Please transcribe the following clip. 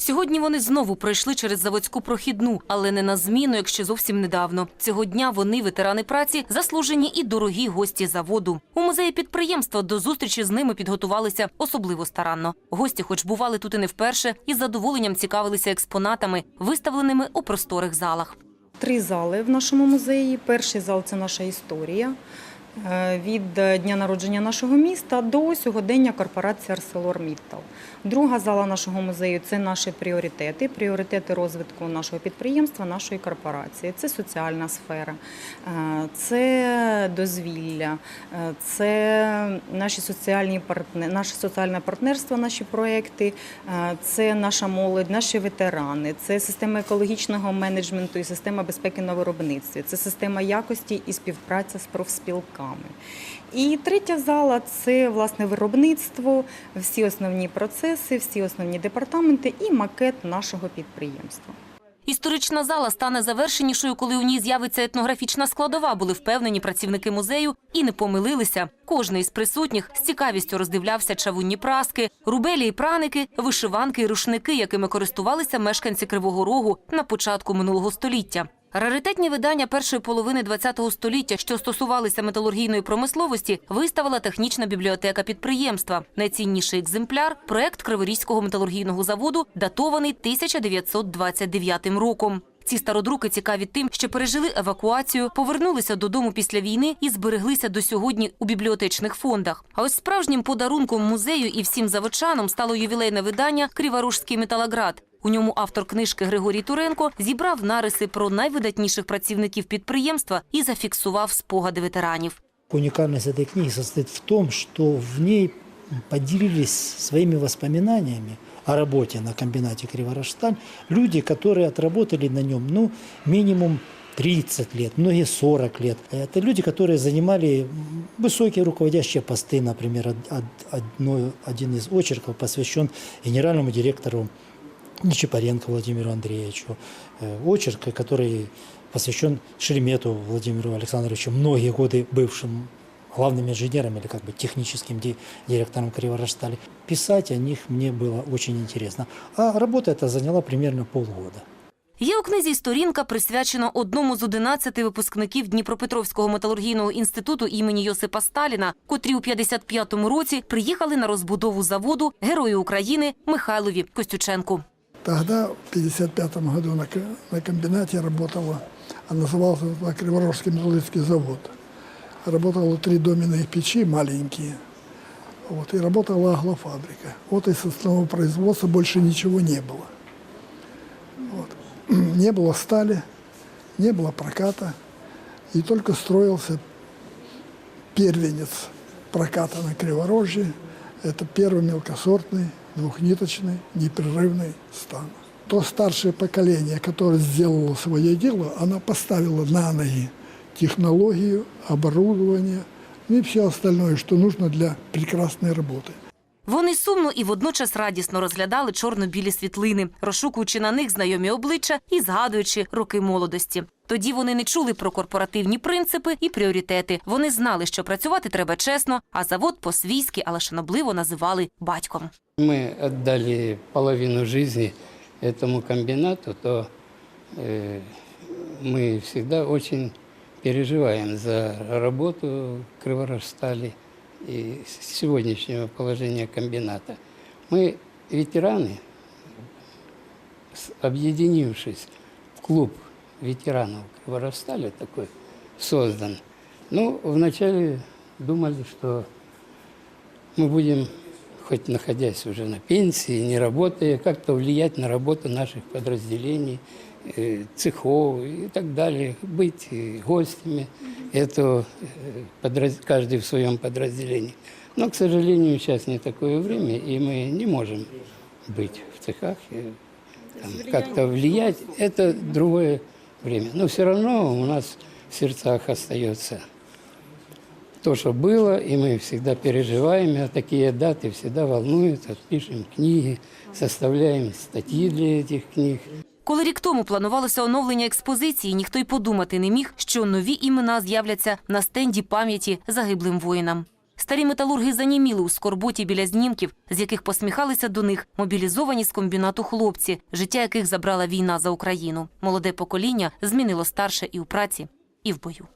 Сьогодні вони знову пройшли через заводську прохідну, але не на зміну, якщо зовсім недавно. Цього дня вони, ветерани праці, заслужені і дорогі гості заводу. У музеї підприємства до зустрічі з ними підготувалися особливо старанно. Гості, хоч бували тут і не вперше, із задоволенням цікавилися експонатами, виставленими у просторих залах. Три зали в нашому музеї. Перший зал це наша історія. Е, Від е, дня народження нашого міста до сьогодення корпорації ArcelorMittal. Друга зала нашого музею це наші пріоритети, пріоритети розвитку нашого підприємства, нашої корпорації. Це соціальна сфера, е, це дозвілля, це наші соціальні партнери, наше соціальне партнерство, наші проекти, це наша молодь, наші ветерани, це система екологічного менеджменту і система безпеки на виробництві, це система якості і співпраця з профспілками. І третя зала це власне виробництво, всі основні процеси, всі основні департаменти і макет нашого підприємства. Історична зала стане завершенішою, коли у ній з'явиться етнографічна складова. Були впевнені працівники музею і не помилилися. Кожний із присутніх з цікавістю роздивлявся чавунні праски, рубелі і праники, вишиванки і рушники, якими користувалися мешканці Кривого Рогу на початку минулого століття. Раритетні видання першої половини ХХ століття, що стосувалися металургійної промисловості, виставила технічна бібліотека підприємства. Найцінніший екземпляр проект Криворізького металургійного заводу, датований 1929 роком. Ці стародруки цікаві тим, що пережили евакуацію, повернулися додому після війни і збереглися до сьогодні у бібліотечних фондах. А ось справжнім подарунком музею і всім заводчанам стало ювілейне видання Криворужський металоград. У ньому автор книжки Григорій Туренко зібрав нариси про найвидатніших працівників підприємства і зафіксував спогади ветеранів. Уникальность этой книги состоит в том, что в ней поделились своими воспоминаниями о работе на комбинате Криворожсталь люди, которые отработали на нем ну, минимум 30 лет, многие 40 лет. Это люди, которые занимали высокие руководящие посты, например, од- од- одно- один из очерков посвящен генеральному директору Нечипаренко Владимиру Андреевичу. Э, Очерк, который посвящен Шеремету Владимиру Александровичу, многие годы бывшим главным инженером или как бы техническим ди- директором Криворожстали. Писать о них мне было очень интересно. А работа эта заняла примерно полгода. Є у книзі сторінка, присвячена одному з 11 випускників Дніпропетровського металургійного інституту імені Йосипа Сталіна, котрі у 55-му році приїхали на розбудову заводу Герою України Михайлові Костюченку. Тогда, в 1955 году, на, на комбинате работала, а назывался Криворожский металлургический завод. Работало три доменные печи маленькие, вот, и работала аглофабрика. Вот из основного производства больше ничего не было. Вот. Не было стали, не было проката, и только строился первенец проката на Криворожье. Это первый мелкосортный, двухниточный, непрерывный стан. То старшее поколение, которое сделало свое дело, оно поставило на ноги технологию, оборудование ну и все остальное, что нужно для прекрасной работы. Вони сумно і водночас радісно розглядали чорно-білі світлини, розшукуючи на них знайомі обличчя і згадуючи роки молодості. Тоді вони не чули про корпоративні принципи і пріоритети. Вони знали, що працювати треба чесно, а завод по-свійськи, але шанобливо називали батьком. мы отдали половину жизни этому комбинату, то э, мы всегда очень переживаем за работу Криворожстали и с сегодняшнего положения комбината. Мы ветераны, с- объединившись в клуб Ветеранов Криворожстали такой создан. Ну, вначале думали, что мы будем, хоть находясь уже на пенсии, не работая, как-то влиять на работу наших подразделений, э, цехов и так далее, быть э, гостями этого, э, подраз- каждый в своем подразделении. Но, к сожалению, сейчас не такое время, и мы не можем быть в цехах, как-то влиять. Это другое время. Но все равно у нас в сердцах остается то, что было, и мы всегда переживаем, а такие даты всегда волнуют, вот пишем книги, составляем статьи для этих книг. Коли рік тому планувалося оновлення експозиції, ніхто й подумати не міг, що нові імена з'являться на стенді пам'яті загиблим воїнам. Старі металурги заніміли у скорботі біля знімків, з яких посміхалися до них мобілізовані з комбінату хлопці, життя яких забрала війна за Україну. Молоде покоління змінило старше і у праці, і в бою.